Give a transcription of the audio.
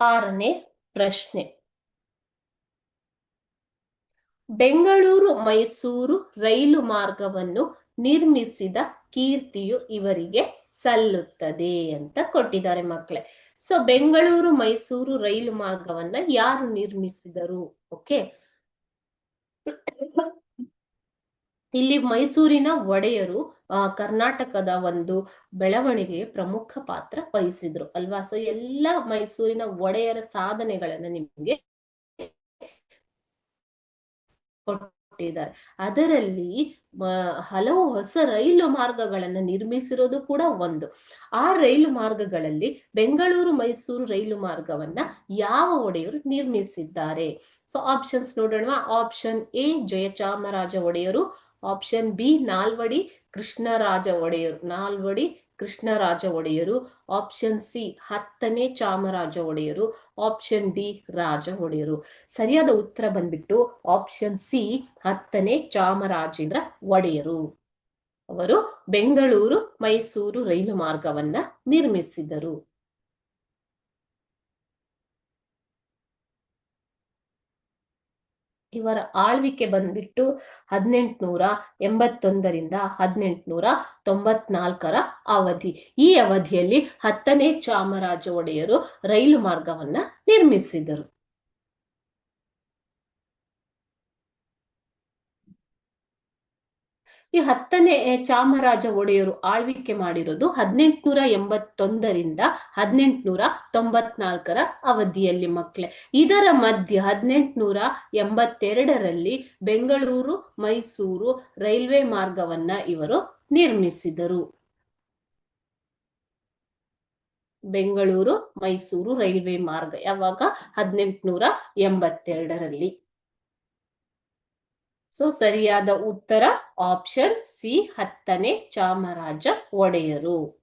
ಆರನೇ ಪ್ರಶ್ನೆ. ಬೆಂಗಳೂರು, ಮೈಸೂರು ರೈಲು ಮಾರ್ಗವನ್ನು ನಿರ್ಮಿಸಿದ ಕೀರ್ತಿಯು ಇವರಿಗೆ ಸಲ್ಲುತ್ತದೆ ಅಂತ ಕೊಟ್ಟಿದ್ದಾರೆ ಮಕ್ಕಳೇ. ಸೊ ಬೆಂಗಳೂರು, ಮೈಸೂರು ರೈಲು ಮಾರ್ಗವನ್ನ ಯಾರು ನಿರ್ಮಿಸಿದರು? ಓಕೆ ಇಲ್ಲಿ ಮೈಸೂರಿನ ಒಡೆಯರು ಕರ್ನಾಟಕದ ಒಂದು ಬೆಳವಣಿಗೆಗೆ ಪ್ರಮುಖ ಪಾತ್ರ ವಹಿಸಿದ್ರು ಅಲ್ವಾ? ಸೊ ಎಲ್ಲ ಮೈಸೂರಿನ ಒಡೆಯರ ಸಾಧನೆಗಳನ್ನ ನಿಮ್ಗೆ ಕೊಟ್ಟಿದ್ದಾರೆ. ಅದರಲ್ಲಿ ಹಲವು ಹೊಸ ರೈಲು ಮಾರ್ಗಗಳನ್ನ ನಿರ್ಮಿಸಿರೋದು ಕೂಡ ಒಂದು. ಆ ರೈಲು ಮಾರ್ಗಗಳಲ್ಲಿ ಬೆಂಗಳೂರು ಮೈಸೂರು ರೈಲು ಮಾರ್ಗವನ್ನ ಯಾವ ಒಡೆಯರು ನಿರ್ಮಿಸಿದ್ದಾರೆ? ಸೊ ಆಪ್ಷನ್ಸ್ ನೋಡೋಣ ಆಪ್ಷನ್ ಎ, ಜಯಚಾಮರಾಜ ಒಡೆಯರು. ಆಪ್ಷನ್ ಬಿ, ನಾಲ್ವಡಿ ಕೃಷ್ಣರಾಜ ಒಡೆಯರು. ನಾಲ್ವಡಿ ಕೃಷ್ಣರಾಜ ಒಡೆಯರು ಆಪ್ಷನ್ ಸಿ ಹತ್ತನೇ ಚಾಮರಾಜ ಒಡೆಯರು ಆಪ್ಷನ್ ಡಿ ರಾಜ ಒಡೆಯರು. ಸರಿಯಾದ ಉತ್ತರ ಬಂದ್ಬಿಟ್ಟು ಆಪ್ಷನ್ ಸಿ ಹತ್ತನೇ ಚಾಮರಾಜೇಂದ್ರ ಒಡೆಯರು. ಅವರು ಬೆಂಗಳೂರು ಮೈಸೂರು ರೈಲು ಮಾರ್ಗವನ್ನ ನಿರ್ಮಿಸಿದರು. ಇವರ ಆಳ್ವಿಕೆ ಬಂದ್ಬಿಟ್ಟು ಹದಿನೆಂಟುನೂರ ಎಂಬತ್ತೊಂದರಿಂದ ಹದಿನೆಂಟುನೂರ ತೊಂಬತ್ನಾಲ್ಕರ ಅವಧಿ. ಈ ಅವಧಿಯಲ್ಲಿ ಹತ್ತನೇ ಚಾಮರಾಜ ಒಡೆಯರು ರೈಲು ಮಾರ್ಗವನ್ನ ನಿರ್ಮಿಸಿದರು. ಈ ಹತ್ತನೇ ಚಾಮರಾಜ ಒಡೆಯರು ಆಳ್ವಿಕೆ ಮಾಡಿರೋದು ಹದಿನೆಂಟುನೂರ ಎಂಬತ್ತೊಂದರಿಂದ ಹದಿನೆಂಟುನೂರ ತೊಂಬತ್ನಾಲ್ಕರ ಅವಧಿಯಲ್ಲಿ ಮಕ್ಕಳೆ ಇದರ ಮಧ್ಯ ಹದಿನೆಂಟುನೂರ ಎಂಬತ್ತೆರಡರಲ್ಲಿ ಬೆಂಗಳೂರು, ಮೈಸೂರು ರೈಲ್ವೆ ಮಾರ್ಗವನ್ನ ಇವರು ನಿರ್ಮಿಸಿದರು. ಬೆಂಗಳೂರು, ಮೈಸೂರು ರೈಲ್ವೆ ಮಾರ್ಗ ಯಾವಾಗ? ಹದಿನೆಂಟುನೂರ ಎಂಬತ್ತೆರಡರಲ್ಲಿ. ಸೊ ಸರಿಯಾದ ಉತ್ತರ ಆಪ್ಷನ್ ಸಿ ಹತ್ತನೇ ಚಾಮರಾಜ ಒಡೆಯರು.